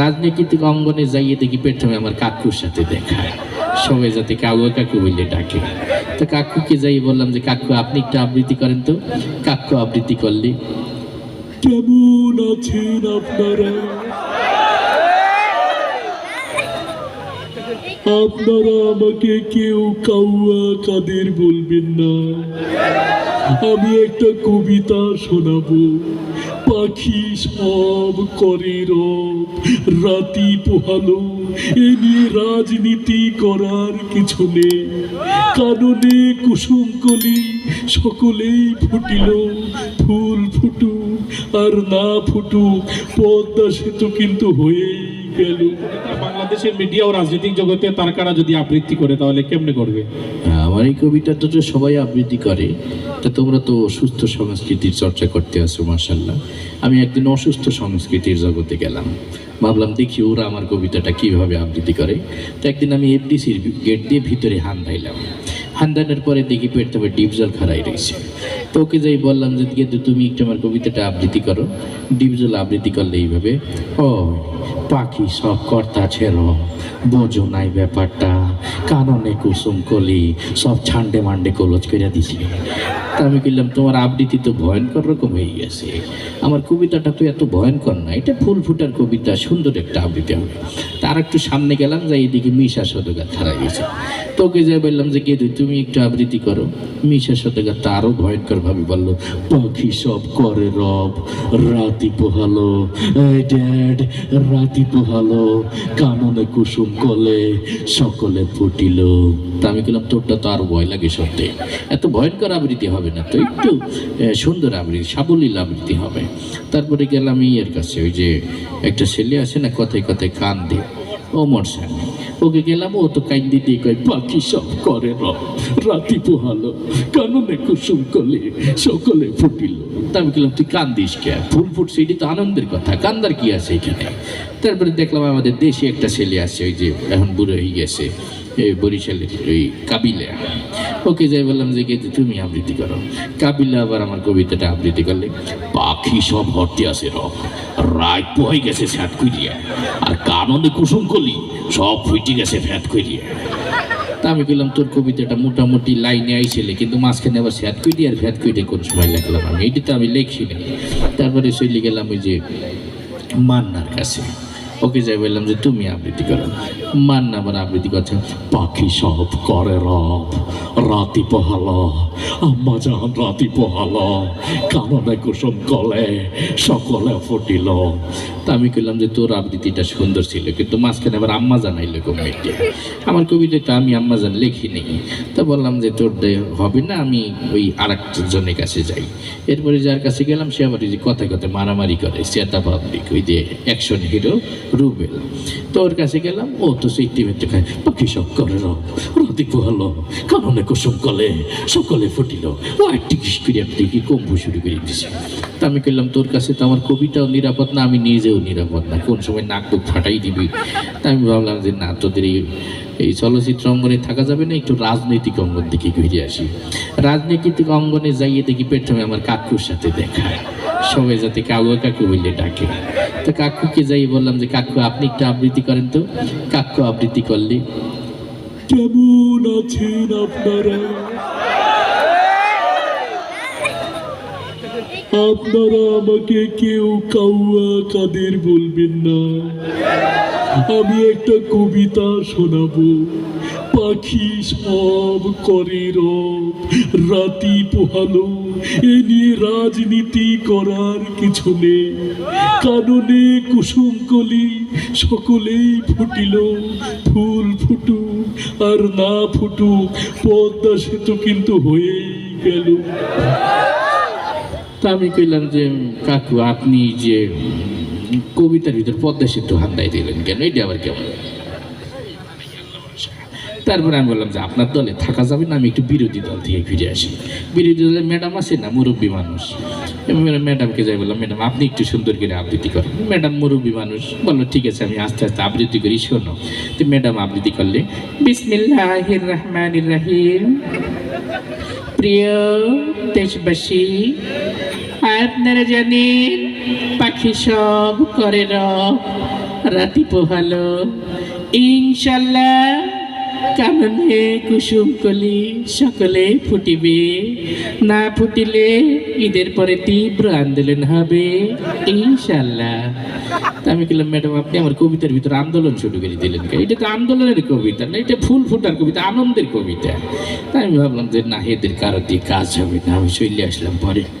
রাজনীতিক অঙ্গনে যাইয়ে দেখি প্রথমে আমার কাকুর সাথে দেখায় সবাই যাতে কাকু কাকু বললে ডাকে। তো কাকুকে যাই বললাম যে, কাকু, আপনি একটু আবৃত্তি করেন তো। কাকু আবৃত্তি করলে কেমন আছেন আপনারা? আপনারা আমাকে কেউ কাউয়া কাদের বলবেন না? আমি একটা কবিতা শোনাবো। পাখি সব করে রাতি পোহালো। এ নিয়ে রাজনীতি করার কিছু নেই। কাননে কুসুম কলি সকলেই ফুটিল। ফুল ফুটুক আর না ফুটুক, পদ্মা সেতু কিন্তু হয়েই গেল। বাংলাদেশের মিডিয়া ও রাজনৈতিক জগতে তার কারা যদি আবৃত্তি করে, তাহলে কেমনে করবে? আমার এই কবিতাটা তো সবাই আবৃত্তি করে। তা তোমরা তো সুস্থ সংস্কৃতির চর্চা করতে আসো মার্শাল্লাহ আমি একদিন অসুস্থ সংস্কৃতির জগতে গেলাম। ভাবলাম, দেখি ওরা আমার কবিতাটা কীভাবে আবৃত্তি করে। তো একদিন আমি এফডিসির গেট দিয়ে ভিতরে হান ধাইলাম হান দানের পরে দেখি পেট তবে ডিপ জল খারাই রয়েছে। তো ওকে যাই বললাম যে কিন্তু তুমি একটু আমার কবিতাটা আবৃত্তি করো। ডিপ জল আবৃত্তি করলে এইভাবে, ও, পাখি সব কর্তা ছেড়, বোঝো নাই ব্যাপারটা, কাননে কুসুম কলি, সব ছান্ডে মান্ডে কলজ করে দিছে। তা আমি বললাম তোমার আবৃত্তি তো ভয়ঙ্কর রকম হয়ে গেছে। আমার কবিতাটা তো এত ভয়ঙ্কর না, এটা ফুল ফুটার কবিতা, সুন্দর একটা আবৃত্তি হবে। তার একটু সামনে গেলাম, যাই এদিকে মিশা সদকার ছাড়া গেছে তোকে যে বললাম যে কে তুমি একটু আবৃত্তি করো। মিশা সদগার তা আরও ভয়ঙ্কর ভাবে বলল, পাখি সব করে রব, রাতি পোহালো ড্যাড, রাতি পোহালো, কাননে কুসুম কলে সকলে ফুটিল। তা আমি বললাম তোরটা তো আরও ভয় লাগে সত্যি। এত ভয়ঙ্কর আবৃত্তি হবে না তো, একটু সুন্দর আবৃত্তি, সাবলীল আবৃত্তি হবে। তারপরে গেলাম ইয়ের কাছে, ওই যে একটা ছেলে আছে না, কথায় কথায় কান দিয়ে ওমর সামনে ওকে গেলাম, ও তো কাইন্দি দিয়ে কয় পাখি সব করে রব, রাতি পোহালো, কাননে কুসুম কলে, সকলে ফুটিল। তা আমি গেলাম তুই কান্দিস কে? ফুল ফুটছে এটি তো আনন্দের কথা, কান্দার কি আছে এখানে তারপরে দেখলাম আমাদের দেশে একটা ছেলে আছে, ওই যে এখন বুড়ো হয়ে গেছে। বরিশালের ওই কাবিলা। ওকে যাই বললাম, যে কে তুমি আবৃত্তি করো। কাবিলা আবার আমার কবিতাটা আবৃত্তি করলে, পাখি সব হরতে আসে রব। রায় পোহাই গেছে ফ্যাট করিয়া আর কানন্দে কুসুম কলি, সব ফুইটি গেছে ফ্যাট করিয়া তা আমি বললাম তোর কবিতাটা মোটামুটি লাইনে আইছিলে কিন্তু মাঝখানে আবার ফ্যাট কুইটি আর ফ্যাট কুইটে কোন সময় লিখলাম আমি? এটি তো আমি লিখছি না তারপরে চলে গেলাম ওই যে মান্নার কাছে। ওকে যাই বললাম যে তুমি আবৃত্তি করো। মান্না আবার আবৃত্তি করছে, পাখি সব করে রব, রাতি পোহালো, আম্মা জাহান রাতি পোহালো, কাননে কুসুম কলে সকলে ফুটিল। তা আমি কইলাম যে তোর আবৃত্তিটা সুন্দর ছিল, কিন্তু মাঝখানে আবার আম্মা জানাইলো কমিটি আমার কবিতাটা আমি আম্মা জান লিখিনি। তা বললাম যে তোর হবে না, আমি ওই আর জনের কাছে যাই। এরপরে যার কাছে গেলাম, সে আবার যে কথায় কথায় মারামারি করে, শ্বেতা পাবলিক ওই যে অ্যাকশন হিরো রুবেল তো ওর কাছে গেলাম, ও তো সেই টিমেতে খায় পাখি সব করে রিপু হলো পোহালো কাননে কুসুম কলে সকলে ফুটিল। ও একটি কিস করে কি কম্বু শুরু করে দিছে। তা আমি করলাম তোর কাছে তো আমার কবিতাও নিরাপদ না, আমি নিজেও নিরাপদ না। কোন সময় নাক ফাটাই দিবি? তা আমি ভাবলাম যে, না, তোদের এই এই চলচ্চিত্র অঙ্গনে থাকা যাবে না, একটু রাজনৈতিক অঙ্গন দিকে ঘুরে আসি। রাজনৈতিক অঙ্গনে যাইয়ে দেখি প্রথমে আমার কাকুর সাথে দেখা। সবাই যাতে কাকু কাকু বললে ডাকে। তো কাকুকে যাই বললাম যে, কাকু, আপনি একটু আবৃত্তি করেন তো। কাকু আবৃত্তি করলে, কেমন আছেন আপনারা? আপনারা আমাকে কেউ কাউয়া কাদের বলবেন না। আমি একটা কবিতা শোনাবো। পাখি সব করে রব, রাতি পোহালো। এ নিয়ে রাজনীতি করার কিছু নেই। কাননে কুসুম কলি সকলেই ফুটিল। ফুল ফুটুক আর না ফুটুক, পদ্মা সেতু কিন্তু হয়েই গেল। তা আমি কইলাম যে, কাকু, আপনি যে কবিতার ভিতর পদ্মা সেতু হাত দায় দিলেন কেন? এটা আবার কেমন? তারপরে আমি বললাম যে, আপনার দলে থাকা যাবে না, আমি একটু বিরোধী দল থেকে ফিরে আসি। বিরোধী দলের ম্যাডাম আছে না, মুরব্বী মানুষ। ম্যাডামকে যাই বললাম, ম্যাডাম, আপনি একটু সুন্দর করে আবৃত্তি করেন। ম্যাডাম মুরব্বী মানুষ বলল, ঠিক আছে, আমি আস্তে আস্তে আবৃত্তি করি, শোনো। তো ম্যাডাম আবৃত্তি করলে, বিসমিল্লাহির রহমানির রহিম। প্রিয় দেশবাসী আপনারা জানেন পাখি সব করে রাতি পোহালো। ইনশাল্লাহ কাননে কুসুম কলি? সকলে ফুটিবে। না ফুটিলে ঈদের পরে তীব্র আন্দোলন হবে। ইনশাল্লাহ আমি বললাম ম্যাডাম, আপনি আমার কবিতার ভিতরে আন্দোলন শুরু করে দিলেন? এটা তো আন্দোলনের কবিতা না, এটা ফুল ফুটার কবিতা, আনন্দের কবিতা। তাই আমি ভাবলাম যে, না, এদের কারও দিয়ে কাজ হবে না। আমি চলে আসলাম পরে।